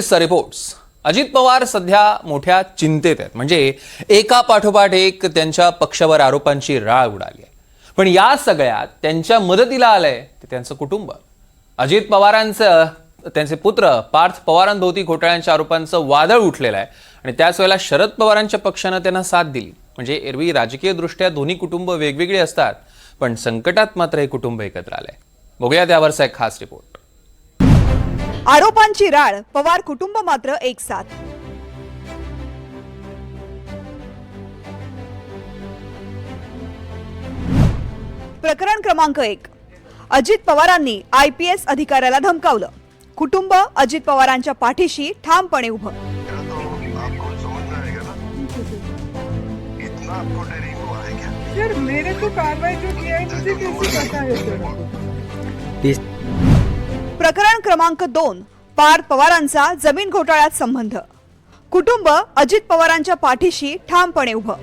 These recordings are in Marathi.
रिपोर्ट्स अजित पवार सध्या मोठ्या चिंतेत आहेत. म्हणजे एका पाठोपाठ एक त्यांच्या पक्षावर आरोपांची राळ उडाली आहे. पण या सगळ्यात त्यांच्या मदतीला आलंय ते त्यांचं कुटुंब. अजित पवारांचं त्यांचे पुत्र पार्थ पवारांभोवती घोटाळ्यांच्या आरोपांचं वादळ उठलेलं आहे. आणि त्याच वेळेला शरद पवारांच्या पक्षानं त्यांना साथ दिली. म्हणजे एरवी राजकीयदृष्ट्या दोन्ही कुटुंब वेगवेगळी असतात पण संकटात मात्र हे कुटुंब एकत्र आलंय. बघूया त्यावरचा एक खास रिपोर्ट आरोपांची राळ पवार कुटुंब मात्र एक साथ. प्रकरण क्रमांक एक. अजित पवारांनी आय पी एस अधिकाऱ्याला धमकावलं. कुटुंब अजित पवारांच्या पाठीशी ठामपणे उभं. तो है मेरे को कार्रवाई जो किया है मुझे कैसे पता है प्रकरण क्रमांक दोन पार्थ पवारांचा जमीन घोटाळ्यात संबंध. कुटुंब अजित पवारांच्या पाठीशी ठामपणे उभं.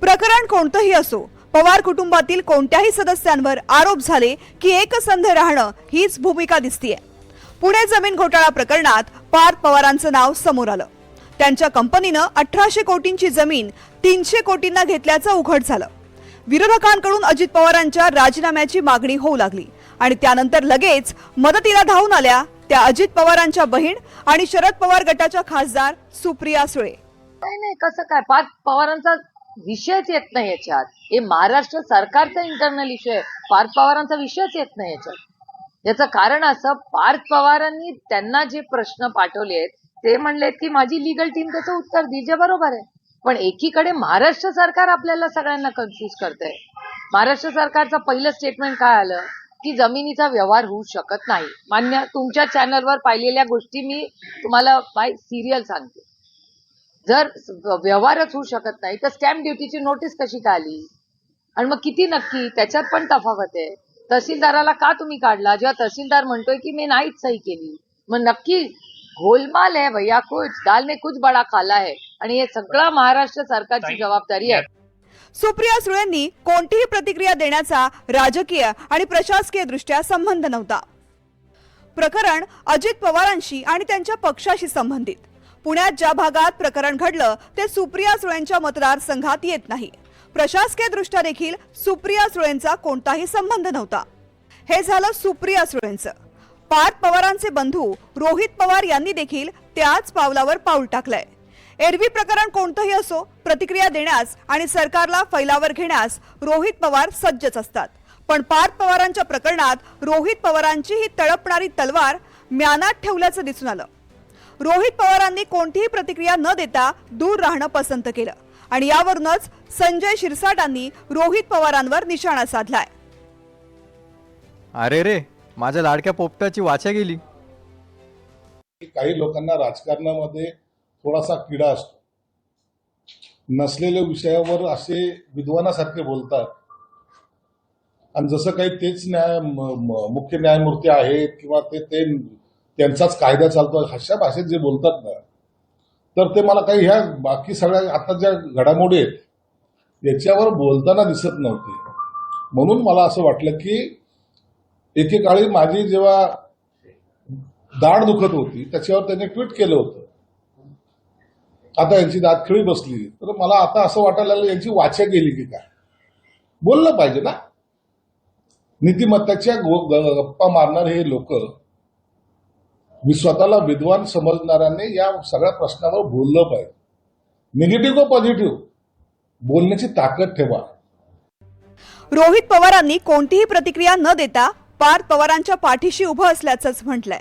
प्रकरण कोणतंही असो पवार कुटुंबातील कोणत्याही सदस्यांवर आरोप झाले की एकसंध राहणं हीच भूमिका दिसतीये. पुणे जमीन घोटाळा प्रकरणात पार्थ पवारांचं नाव समोर आलं. त्यांच्या कंपनीनं अठराशे कोटींची जमीन तीनशे कोटींना घेतल्याचं उघड झालं. विरोधकांकडून अजित पवारांच्या राजीनाम्याची मागणी होऊ लागली. आणि त्यानंतर लगेच मदतीला धावून आल्या त्या अजित पवारांच्या बहीण आणि शरद पवार गटाच्या खासदार सुप्रिया सुळे. नाही नाही कसं काय? पार्थ पवारांचा विषयच येत नाही याच्यात. हे महाराष्ट्र सरकारचा इंटरनल इश्यू आहे. पार्थ पवारांचा विषयच येत नाही याच्यात. याचं कारण असं पार्थ पवारांनी त्यांना जे प्रश्न पाठवले आहेत ते म्हणलेत की माझी लिगल टीम त्याचं उत्तर दी जे बरोबर आहे. पण एकीकडे महाराष्ट्र सरकार आपल्याला सगळ्यांना कन्फ्युज करतंय. महाराष्ट्र सरकारचं पहिलं स्टेटमेंट काय आलं? की जमिनीचा व्यवहार होऊ शकत नाही. मान्य तुमच्या चॅनलवर पाहिलेल्या गोष्टी मी तुम्हाला बाय सिरियल सांगते. जर व्यवहारच होऊ शकत नाही तर स्टॅम्प ड्युटीची नोटीस कशी का आली? आणि मग किती नक्की? त्याच्यात पण तफावत आहे. तहसीलदाराला का तुम्ही काढला? जेव्हा तहसीलदार म्हणतोय की मी नाहीच सही केली. मग नक्की गोलमाल आहे भैया कुछ दाल ने कुछ बडा खाला है. आणि हे सगळं महाराष्ट्र सरकारची जबाबदारी आहे. सुप्रिया सुळेंनी कोणतीही प्रतिक्रिया देण्याचा राजकीय आणि प्रशासकीय दृष्ट्या संबंध नव्हता. प्रकरण अजित पवारांशी आणि त्यांच्या पक्षाशी संबंधित. पुण्यात ज्या भागात प्रकरण घडलं ते सुप्रिया सुळेंच्या मतदारसंघात येत नाही. प्रशासकीय दृष्ट्या देखील सुप्रिया सुळेंचा कोणताही संबंध नव्हता. हे झालं सुप्रिया सुळेंचं. पार्थ पवारांचे बंधू रोहित पवार यांनी देखील त्याच पावलावर पाऊल टाकलंय. एरवी प्रकरण कोणतंही असो प्रतिक्रिया देण्यास आणि सरकारला फैलावर घेण्यास रोहित पवार सज्जच असतात. पण पार्थ पवारांच्या प्रकरणात रोहित पवारांची ही तळपणारी तलवार म्यानात ठेवल्याचं दिसून आलं. रोहित पवारांनी कोणतीही प्रतिक्रिया न देता दूर राहणं पसंत केलं आणि यावरूनच संजय शिरसाटांनी रोहित पवारांवर निशाणा साधलाय. अरे रे माझ्या लाडक्या पोपटाची वाचा गेली. काही लोकांना राजकारणामध्ये थोडासा किडा असतो. नसलेल्या विषयावर असे विद्वानासारखे बोलतात. आणि जसं काही तेच न्याय म- म- मुख्य न्यायमूर्ती आहेत किंवा ते ते त्यांचाच कायदा चालतो अशा भाषेत जे बोलतात ना तर ते मला काही ह्या बाकी सगळ्या आता ज्या घडामोडी आहेत याच्यावर बोलताना दिसत नव्हते. म्हणून मला असं वाटलं की एकेकाळी माझी जेव्हा दाढ दुखत होती त्याच्यावर त्यांनी ट्विट केलं होतं. आता यांची दात खिळी बसली. तर मला आता असं वाटायला लागलं यांची वाचा गेली की काय? बोललं पाहिजे ना. नीतिमत्ताच्या गप्पा मारणारे हे लोक मी स्वतःला विद्वान समजणाऱ्याने या सगळ्या प्रश्नावर बोललं पाहिजे. निगेटिव्ह का पॉझिटिव्ह बोलण्याची ताकद ठेवा. रोहित पवारांनी कोणतीही प्रतिक्रिया न देता पार्थ पवारांच्या पाठीशी उभं असल्याचंच म्हटलंय.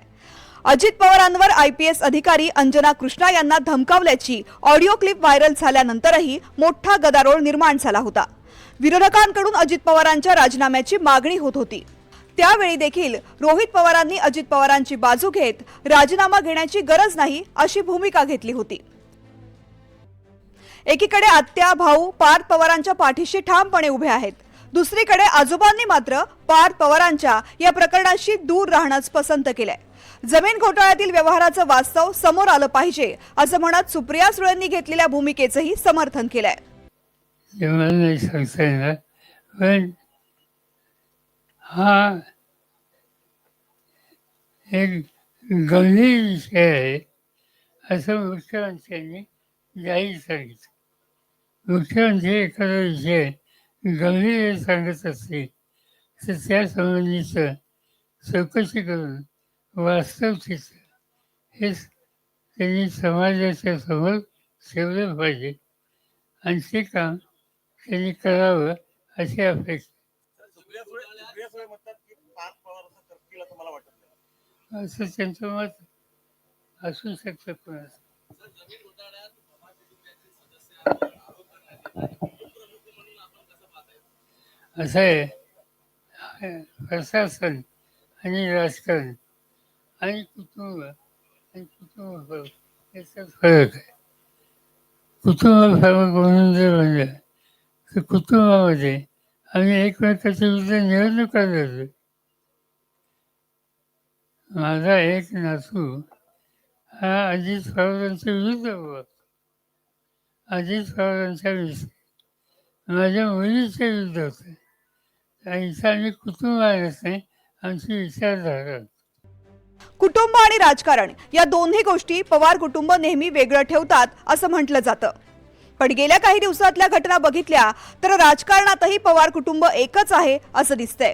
अजित पवारांवर आयपीएस अधिकारी अंजना कृष्णा यांना धमकावल्याची ऑडिओ क्लिप व्हायरल झाल्यानंतरही मोठा गदारोळ निर्माण झाला होता. विरोधकांकडून अजित पवारांच्या राजीनाम्याची मागणी होत होती. त्यावेळी देखील रोहित पवारांनी अजित पवारांची बाजू घेत राजीनामा घेण्याची गरज नाही अशी भूमिका घेतली होती. एकीकडे आत्या भाऊ पार्थ पवारांच्या पाठीशी ठामपणे उभे आहेत. दुसरीकडे आजोबांनी मात्र पार्थ पवारांच्या या प्रकरणाशी दूर राहणंच पसंत केलंय. जमीन घोटाळ्यातील व्यवहाराचं वास्तव समोर आलं पाहिजे असं म्हणत सुप्रिया सुळेंनी घेतलेल्या भूमिकेचंही समर्थन केलंय. हा एक गंभीर विषय आहे असं मुख्यमंत्र्यांनी जाहीर सांगितलं. मुख्यमंत्री एखादा विषय गंभीर सांगत असतील तर त्यासंबंधीचं चौकशी करून वास्तव चित्र हे त्यांनी समाजाच्या समोर ठेवलं पाहिजे. आणि ते काम त्यांनी करावं अशी अपेक्षा. असं त्यांचं मत असू शकतं कोणाचं असं आहे. प्रशासन आणि राजकारण. आणि कुटुंब आणि कुटुंब याच्यात फरक आहे. कुटुंब फरक म्हणून जर म्हणलं तर कुटुंबामध्ये आम्ही एकमेकाच्या विरुद्ध निवडणुका लढलो माझा एक नातू हा अजित पवारांच्या विरुद्ध उभा अजित पवारांच्या विषयी माझ्या मुलीच्या विरुद्ध होते. इथं आम्ही कुटुंब आणत नाही आमची विचारधारा. कुटुंब आणि राजकारण या दोन्ही गोष्टी पवार कुटुंब नेहमी वेगळं ठेवतात असं म्हटलं जातं. पण गेल्या काही दिवसातल्या घटना बघितल्या तर राजकारणातही पवार कुटुंब एकच आहे असं दिसतंय.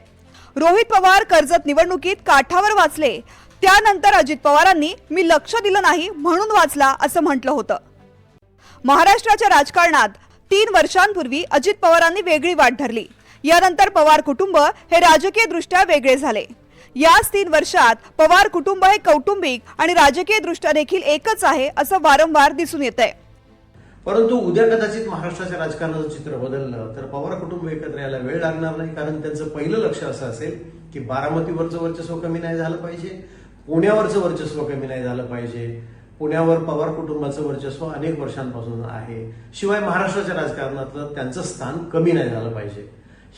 रोहित पवार कर्जत निवडणुकीत काठावर वाचले. त्यानंतर अजित पवारांनी मी लक्ष दिलं नाही म्हणून वाचला असं म्हटलं होतं. महाराष्ट्राच्या राजकारणात तीन वर्षांपूर्वी अजित पवारांनी वेगळी वाट धरली. यानंतर पवार कुटुंब हे राजकीय दृष्ट्या वेगळे झाले. याच तीन वर्षात पवार कुटुंब हे कौटुंबिक आणि राजकीय दृष्ट्या देखील एकच आहे असं वारंवार दिसून येत आहे परंतु उद्या कदाचित महाराष्ट्राच्या राजकारणाचं चित्र बदललं तर पवार कुटुंब एकत्र यायला वेळ लागणार नाही कारण त्यांचं पहिलं लक्ष असं असेल की बारामतीवरचं वर्चस्व कमी नाही झालं पाहिजे पुण्यावरचं वर्चस्व कमी नाही झालं पाहिजे. पुण्यावर पवार कुटुंबाचं वर्चस्व अनेक वर्षांपासून आहे. शिवाय महाराष्ट्राच्या राजकारणातलं त्यांचं स्थान कमी नाही झालं पाहिजे.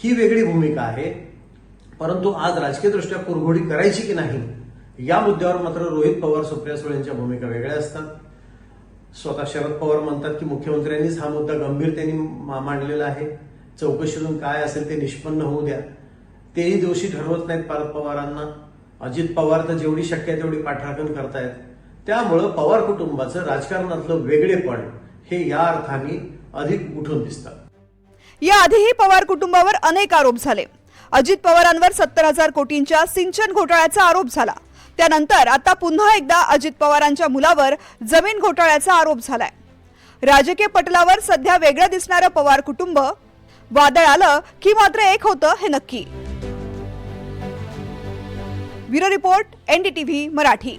ही वेगळी भूमिका आहे. परंतु आज राजकीयदृष्ट्या कुरघोडी करायची की नाही या मुद्द्यावर मात्र रोहित पवार सुप्रिया सुळे यांच्या भूमिका वेगळ्या असतात. स्वतः शरद पवार म्हणतात की मुख्यमंत्र्यांनीच हा मुद्दा गंभीरतेने मा- मांडलेला आहे. चौकशीतून काय असेल ते निष्पन्न होऊ द्या. तेही दोषी ठरवत नाहीत पारद पवारांना. अजित पवार तर जेवढी शक्य आहे तेवढी पाठराखण करतायत. त्यामुळं पवार कुटुंबाचं राजकारणातलं वेगळेपण हे या अर्थाने अधिक उठून दिसतात याआधीही पवार कुटुंबावर अनेक आरोप झाले. अजित पवारांवर सत्तर हजार कोटींच्या सिंचन घोटाळ्याचा आरोप झाला. त्यानंतर आता पुन्हा एकदा अजित पवारांच्या मुलावर जमीन घोटाळ्याचा आरोप झालाय. राजकीय पटलावर सध्या वेगळं दिसणारं पवार कुटुंब वादळ आलं की मात्र एक होतं हे नक्की. Bureau report NDTV Marathi.